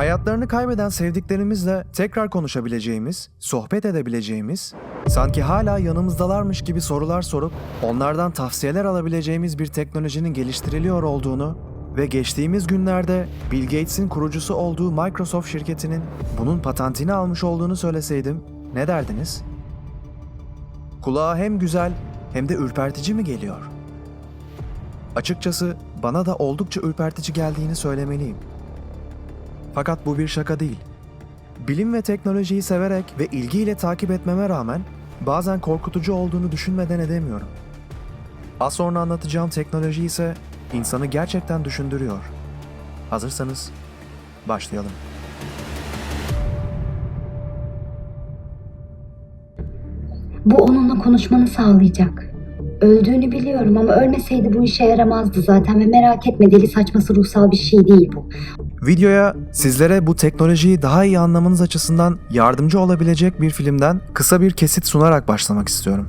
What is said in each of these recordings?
Hayatlarını kaybeden sevdiklerimizle tekrar konuşabileceğimiz, sohbet edebileceğimiz, sanki hala yanımızdalarmış gibi sorular sorup onlardan tavsiyeler alabileceğimiz bir teknolojinin geliştiriliyor olduğunu ve geçtiğimiz günlerde Bill Gates'in kurucusu olduğu Microsoft şirketinin bunun patentini almış olduğunu söyleseydim ne derdiniz? Kulağa hem güzel hem de ürpertici mi geliyor? Açıkçası bana da oldukça ürpertici geldiğini söylemeliyim. Fakat bu bir şaka değil. Bilim ve teknolojiyi severek ve ilgiyle takip etmeme rağmen bazen korkutucu olduğunu düşünmeden edemiyorum. Az sonra anlatacağım teknoloji ise insanı gerçekten düşündürüyor. Hazırsanız başlayalım. Bu onunla konuşmanı sağlayacak. Öldüğünü biliyorum ama ölmeseydi bu işe yaramazdı zaten ve merak etme deli saçması ruhsal bir şey değil bu. Videoya sizlere bu teknolojiyi daha iyi anlamanız açısından yardımcı olabilecek bir filmden kısa bir kesit sunarak başlamak istiyorum.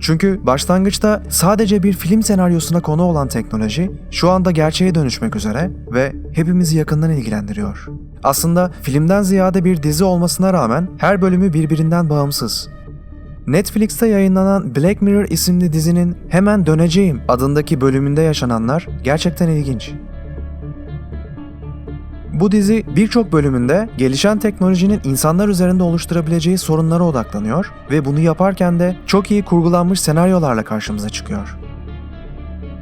Çünkü başlangıçta sadece bir film senaryosuna konu olan teknoloji şu anda gerçeğe dönüşmek üzere ve hepimizi yakından ilgilendiriyor. Aslında filmden ziyade bir dizi olmasına rağmen her bölümü birbirinden bağımsız. Netflix'te yayınlanan Black Mirror isimli dizinin Hemen Döneceğim adındaki bölümünde yaşananlar gerçekten ilginç. Bu dizi birçok bölümünde gelişen teknolojinin insanlar üzerinde oluşturabileceği sorunlara odaklanıyor ve bunu yaparken de çok iyi kurgulanmış senaryolarla karşımıza çıkıyor.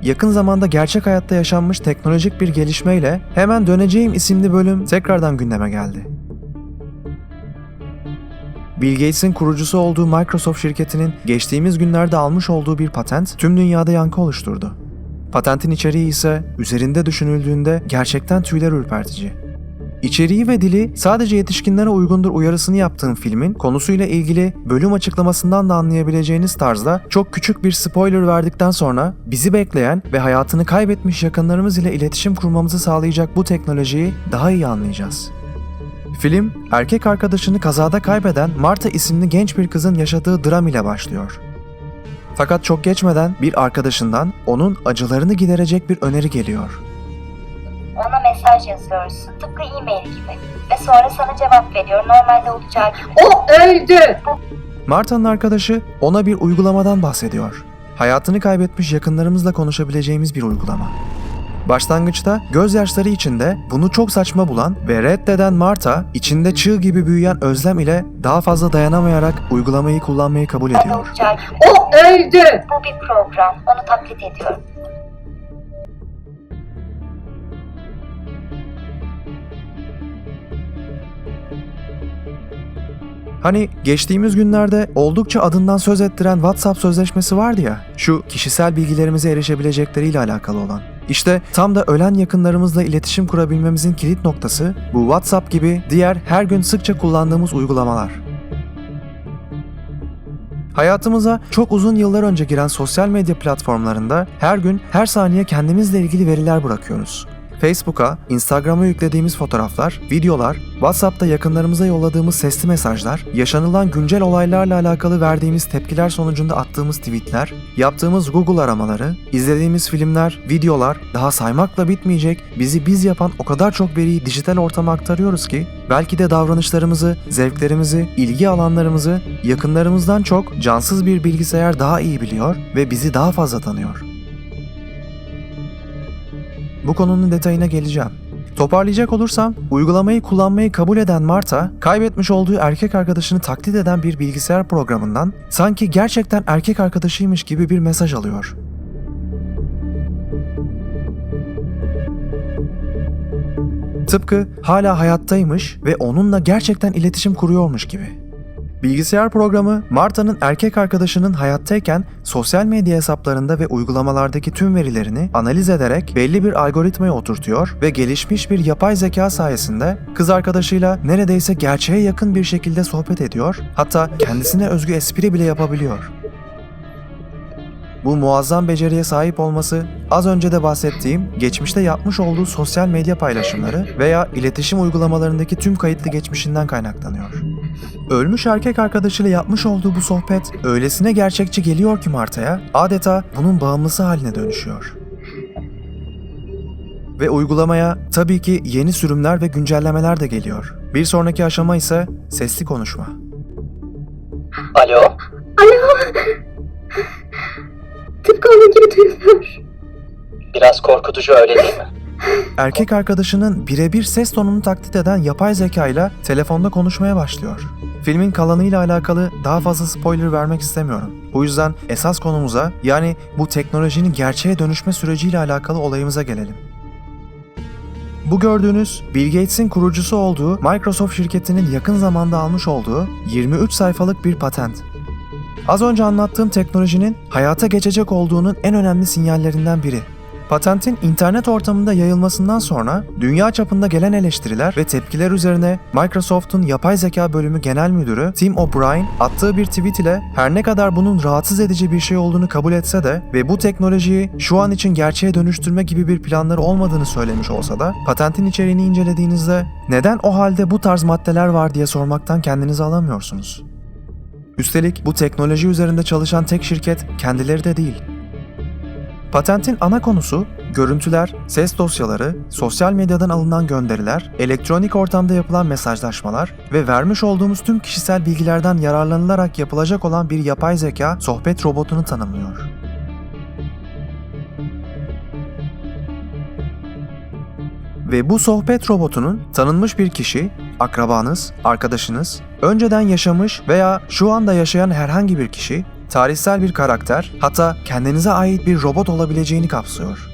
Yakın zamanda gerçek hayatta yaşanmış teknolojik bir gelişmeyle Hemen Döneceğim isimli bölüm tekrardan gündeme geldi. Bill Gates'in kurucusu olduğu Microsoft şirketinin geçtiğimiz günlerde almış olduğu bir patent tüm dünyada yankı oluşturdu. Patentin içeriği ise üzerinde düşünüldüğünde gerçekten tüyler ürpertici. İçeriği ve dili sadece yetişkinlere uygundur uyarısını yaptığım filmin konusuyla ilgili bölüm açıklamasından da anlayabileceğiniz tarzda çok küçük bir spoiler verdikten sonra bizi bekleyen ve hayatını kaybetmiş yakınlarımız ile iletişim kurmamızı sağlayacak bu teknolojiyi daha iyi anlayacağız. Film, erkek arkadaşını kazada kaybeden Marta isimli genç bir kızın yaşadığı dram ile başlıyor. Fakat çok geçmeden bir arkadaşından onun acılarını giderecek bir öneri geliyor. Mesaj yazıyorsun tıpkı e-mail gibi ve sonra sana cevap veriyor normalde olacağı gibi. O öldü! Marta'nın arkadaşı ona bir uygulamadan bahsediyor. Hayatını kaybetmiş yakınlarımızla konuşabileceğimiz bir uygulama. Başlangıçta gözyaşları içinde bunu çok saçma bulan ve reddeden Marta, içinde çığ gibi büyüyen özlem ile daha fazla dayanamayarak uygulamayı kullanmayı kabul ediyor. Olacağı gibi. O öldü! Bu bir program onu taklit ediyorum. Hani geçtiğimiz günlerde oldukça adından söz ettiren WhatsApp sözleşmesi vardı ya, şu kişisel bilgilerimize erişebilecekleriyle alakalı olan. İşte tam da ölen yakınlarımızla iletişim kurabilmemizin kilit noktası bu WhatsApp gibi diğer her gün sıkça kullandığımız uygulamalar. Hayatımıza çok uzun yıllar önce giren sosyal medya platformlarında her gün her saniye kendimizle ilgili veriler bırakıyoruz. Facebook'a, Instagram'a yüklediğimiz fotoğraflar, videolar, WhatsApp'ta yakınlarımıza yolladığımız sesli mesajlar, yaşanılan güncel olaylarla alakalı verdiğimiz tepkiler sonucunda attığımız tweetler, yaptığımız Google aramaları, izlediğimiz filmler, videolar, daha saymakla bitmeyecek bizi biz yapan o kadar çok veriyi dijital ortama aktarıyoruz ki belki de davranışlarımızı, zevklerimizi, ilgi alanlarımızı yakınlarımızdan çok cansız bir bilgisayar daha iyi biliyor ve bizi daha fazla tanıyor. Bu konunun detayına geleceğim. Toparlayacak olursam, uygulamayı kullanmayı kabul eden Marta, kaybetmiş olduğu erkek arkadaşını taklit eden bir bilgisayar programından sanki gerçekten erkek arkadaşıymış gibi bir mesaj alıyor. Tıpkı hala hayattaymış ve onunla gerçekten iletişim kuruyormuş gibi. Bilgisayar programı Marta'nın erkek arkadaşının hayattayken sosyal medya hesaplarında ve uygulamalardaki tüm verilerini analiz ederek belli bir algoritmaya oturtuyor ve gelişmiş bir yapay zeka sayesinde kız arkadaşıyla neredeyse gerçeğe yakın bir şekilde sohbet ediyor, hatta kendisine özgü espri bile yapabiliyor. Bu muazzam beceriye sahip olması az önce de bahsettiğim geçmişte yapmış olduğu sosyal medya paylaşımları veya iletişim uygulamalarındaki tüm kayıtlı geçmişinden kaynaklanıyor. Ölmüş erkek arkadaşıyla yapmış olduğu bu sohbet öylesine gerçekçi geliyor ki Marta'ya adeta bunun bağımlısı haline dönüşüyor. Ve uygulamaya tabii ki yeni sürümler ve güncellemeler de geliyor. Bir sonraki aşama ise sesli konuşma. Alo, Alo! Tıpkı onun gibi duyuluyor. biraz korkutucu öyle değil mi? Erkek arkadaşının birebir ses tonunu taklit eden yapay zeka ile telefonda konuşmaya başlıyor. Filmin kalanıyla alakalı daha fazla spoiler vermek istemiyorum. Bu yüzden esas konumuza yani bu teknolojinin gerçeğe dönüşme süreciyle alakalı olayımıza gelelim. Bu gördüğünüz Bill Gates'in kurucusu olduğu Microsoft şirketinin yakın zamanda almış olduğu 23 sayfalık bir patent. Az önce anlattığım teknolojinin hayata geçecek olduğunun en önemli sinyallerinden biri. Patentin internet ortamında yayılmasından sonra dünya çapında gelen eleştiriler ve tepkiler üzerine Microsoft'un yapay zeka bölümü genel müdürü Tim O'Brien attığı bir tweet ile her ne kadar bunun rahatsız edici bir şey olduğunu kabul etse de ve bu teknolojiyi şu an için gerçeğe dönüştürme gibi bir planları olmadığını söylemiş olsa da patentin içeriğini incelediğinizde neden o halde bu tarz maddeler var diye sormaktan kendinizi alamıyorsunuz. Üstelik bu teknoloji üzerinde çalışan tek şirket kendileri de değil. Patentin ana konusu görüntüler, ses dosyaları, sosyal medyadan alınan gönderiler, elektronik ortamda yapılan mesajlaşmalar ve vermiş olduğumuz tüm kişisel bilgilerden yararlanılarak yapılacak olan bir yapay zeka sohbet robotunu tanımlıyor. Ve bu sohbet robotunun tanınmış bir kişi, akrabanız, arkadaşınız, önceden yaşamış veya şu anda yaşayan herhangi bir kişi, tarihsel bir karakter, hatta kendinize ait bir robot olabileceğini kapsıyor.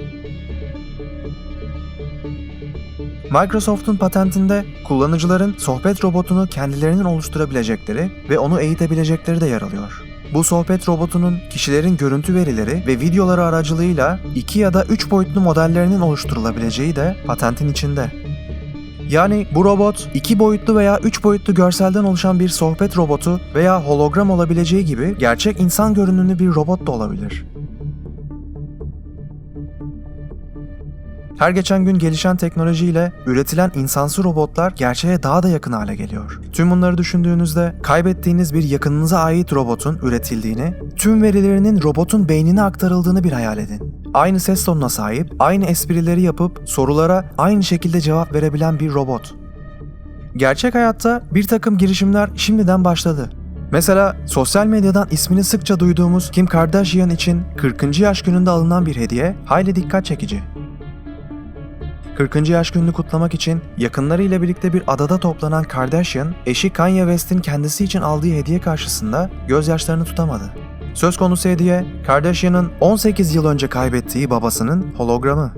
Microsoft'un patentinde kullanıcıların sohbet robotunu kendilerinin oluşturabilecekleri ve onu eğitebilecekleri de yer alıyor. Bu sohbet robotunun kişilerin görüntü verileri ve videoları aracılığıyla 2 ya da 3 boyutlu modellerinin oluşturulabileceği de patentin içinde. Yani bu robot 2 boyutlu veya 3 boyutlu görselden oluşan bir sohbet robotu veya hologram olabileceği gibi gerçek insan görünümlü bir robot da olabilir. Her geçen gün gelişen teknolojiyle üretilen insansı robotlar gerçeğe daha da yakın hale geliyor. Tüm bunları düşündüğünüzde kaybettiğiniz bir yakınınıza ait robotun üretildiğini, tüm verilerinin robotun beynine aktarıldığını bir hayal edin. Aynı ses tonuna sahip, aynı esprileri yapıp sorulara aynı şekilde cevap verebilen bir robot. Gerçek hayatta bir takım girişimler şimdiden başladı. Mesela sosyal medyadan ismini sıkça duyduğumuz Kim Kardashian için 40. yaş gününde alınan bir hediye hayli dikkat çekici. 40. yaş gününü kutlamak için yakınlarıyla birlikte bir adada toplanan Kardashian, eşi Kanye West'in kendisi için aldığı hediye karşısında gözyaşlarını tutamadı. Söz konusu hediye, Kardashian'ın 18 yıl önce kaybettiği babasının hologramı.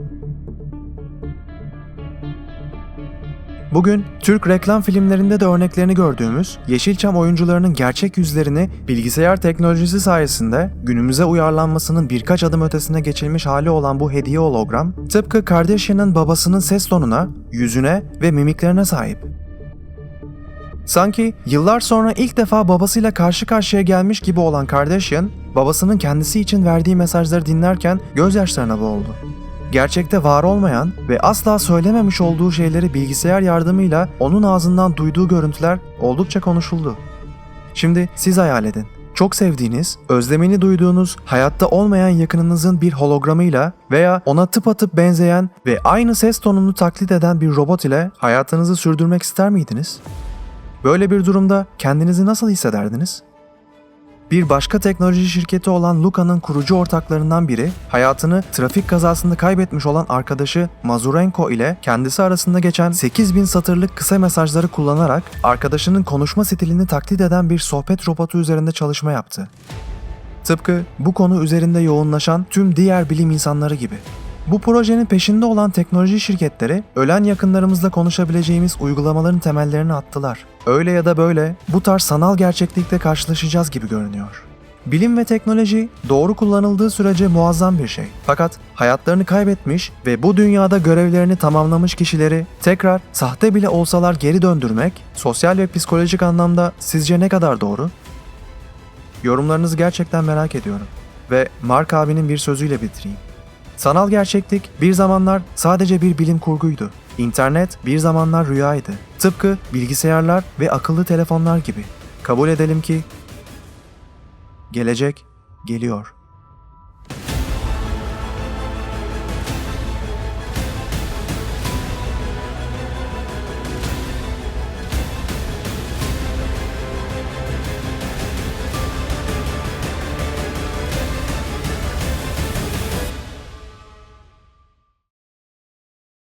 Bugün Türk reklam filmlerinde de örneklerini gördüğümüz Yeşilçam oyuncularının gerçek yüzlerini bilgisayar teknolojisi sayesinde günümüze uyarlanmasının birkaç adım ötesine geçilmiş hali olan bu hediye hologram, tıpkı Kardashian'ın babasının ses tonuna, yüzüne ve mimiklerine sahip. Sanki yıllar sonra ilk defa babasıyla karşı karşıya gelmiş gibi olan Kardashian, babasının kendisi için verdiği mesajları dinlerken gözyaşlarına boğuldu. Gerçekte var olmayan ve asla söylememiş olduğu şeyleri bilgisayar yardımıyla onun ağzından duyduğu görüntüler oldukça konuşuldu. Şimdi siz hayal edin. Çok sevdiğiniz, özlemini duyduğunuz, hayatta olmayan yakınınızın bir hologramıyla veya ona tıpatıp benzeyen ve aynı ses tonunu taklit eden bir robot ile hayatınızı sürdürmek ister miydiniz? Böyle bir durumda kendinizi nasıl hissederdiniz? Bir başka teknoloji şirketi olan Luka'nın kurucu ortaklarından biri, hayatını trafik kazasında kaybetmiş olan arkadaşı Mazurenko ile kendisi arasında geçen 8000 satırlık kısa mesajları kullanarak arkadaşının konuşma stilini taklit eden bir sohbet robotu üzerinde çalışma yaptı. Tıpkı bu konu üzerinde yoğunlaşan tüm diğer bilim insanları gibi. Bu projenin peşinde olan teknoloji şirketleri ölen yakınlarımızla konuşabileceğimiz uygulamaların temellerini attılar. Öyle ya da böyle bu tarz sanal gerçeklikle karşılaşacağız gibi görünüyor. Bilim ve teknoloji doğru kullanıldığı sürece muazzam bir şey. Fakat hayatlarını kaybetmiş ve bu dünyada görevlerini tamamlamış kişileri tekrar sahte bile olsalar geri döndürmek sosyal ve psikolojik anlamda sizce ne kadar doğru? Yorumlarınızı gerçekten merak ediyorum. Ve Mark abinin bir sözüyle bitireyim. Sanal gerçeklik bir zamanlar sadece bir bilim kurguydu. İnternet bir zamanlar rüyaydı. Tıpkı bilgisayarlar ve akıllı telefonlar gibi. Kabul edelim ki gelecek geliyor.